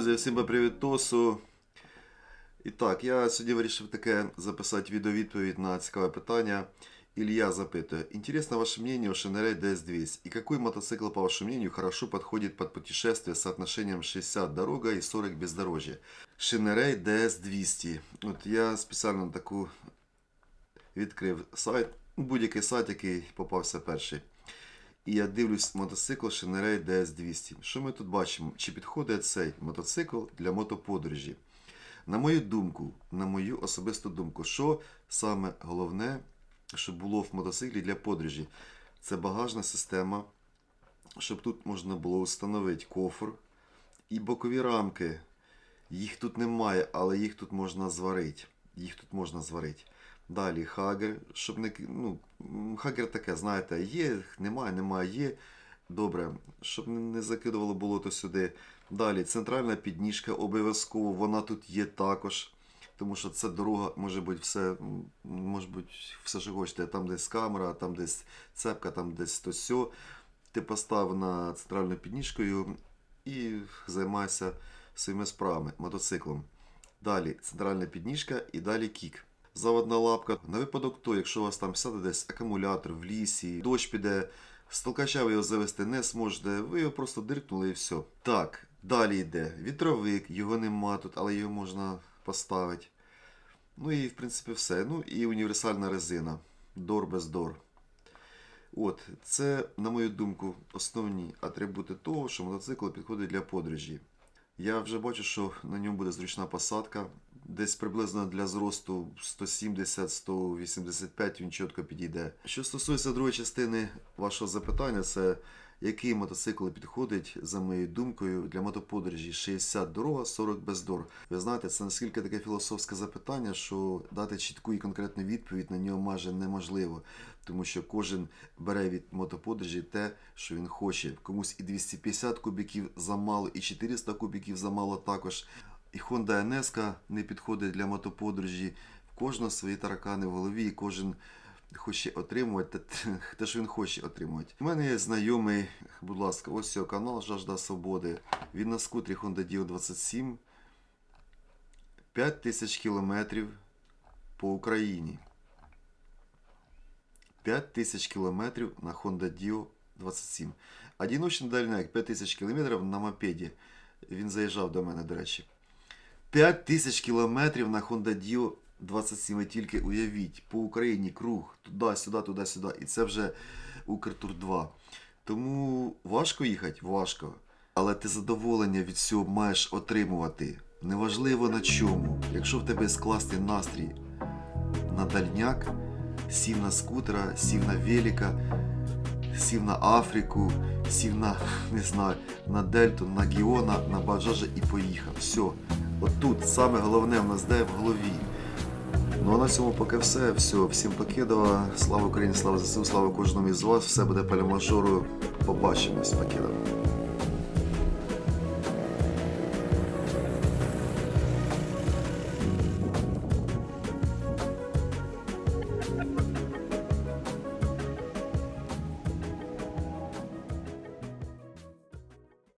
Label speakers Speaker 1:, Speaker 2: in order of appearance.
Speaker 1: друзі, всім привітосу. І так, я сьогодні вирішив таке записати відеовідповідь на цікаве питання. Илья запитывает. Интересно ваше мнение о Шенерей DS200. И какой мотоцикл, по вашему мнению, хорошо подходит под путешествие с соотношением 60 дорога и 40 бездорожье? Шенерей DS200. От я спеціально таку відкрив сайт, будь-який сайт, який попався перший. І я дивлюсь мотоцикл Шенерей DS200. Що ми тут бачимо? Чи підходить цей мотоцикл для мотоподорожі? На мою думку, на мою особисту думку, що саме головне, що було в мотоциклі для подорожі, це багажна система, щоб тут можна було встановити кофр і бокові рамки. Їх тут немає, але їх тут можна зварити. Їх тут можна зварити. Далі хагер, щоб не ну, хагер таке, знаєте, є, немає, немає, є. Добре, щоб не- закидувало болото сюди. Далі центральна підніжка обов'язково, вона тут є також. Тому що це дорога може бути все, може бути все, що хочете. Там десь камера, там десь цепка, там десь то сьо. Ти постав на центральну підніжкою і займайся своїми справами, мотоциклом. Далі центральна підніжка і далі кік. Заводна лапка. На випадок то, якщо у вас там сяде десь акумулятор в лісі, дощ піде, з толкача ви його завести не зможете, ви його просто диркнули і все. Так, далі йде вітровик, його нема тут, але його можна поставити. Ну і в принципі все. Ну і універсальна резина. Дор без дор. От, це, на мою думку, основні атрибути того, що мотоцикл підходить для подорожі. Я вже бачу, що на ньому буде зручна посадка. Десь приблизно для зросту 170-185 він чітко підійде. Що стосується другої частини вашого запитання, це який мотоцикл підходить, за моєю думкою, для мотоподорожі 60 дорога, 40 бездор. Ви знаєте, це наскільки таке філософське запитання, що дати чітку і конкретну відповідь на нього майже неможливо, тому що кожен бере від мотоподорожі те, що він хоче. Комусь і 250 кубіків замало, і 400 кубіків замало також. І Honda NS не підходить для мотоподорожі. В кожного свої таракани в голові, і кожен хоче отримувати те- що він хоче отримувати. У мене є знайомий, будь ласка, ось його канал Жажда Свободи. Він на скутрі Honda Dio 27 5 тисяч кілометрів по Україні. 5 тисяч кілометрів на Honda Dio 27. Одиночний дальняк 5 тисяч кілометрів на мопеді. Він заїжджав до мене, до речі. 5 тисяч кілометрів на Honda Dio 27. Ви тільки уявіть, по Україні круг, туди-сюди, туди-сюди. І це вже Укртур 2. Тому важко їхати? Важко. Але ти задоволення від цього маєш отримувати. Неважливо на чому. Якщо в тебе скласти настрій на дальняк, сів на скутера, сів на велика, сів на Африку, сів на, не знаю, на Дельту, на Гіона, на Баджажа і поїхав. Все. Отут саме головне в нас де в голові. Ну а на цьому поки все. Все, всім покидова. Слава Україні, слава ЗСУ, слава кожному із вас. Все буде по. Побачимось, покидова.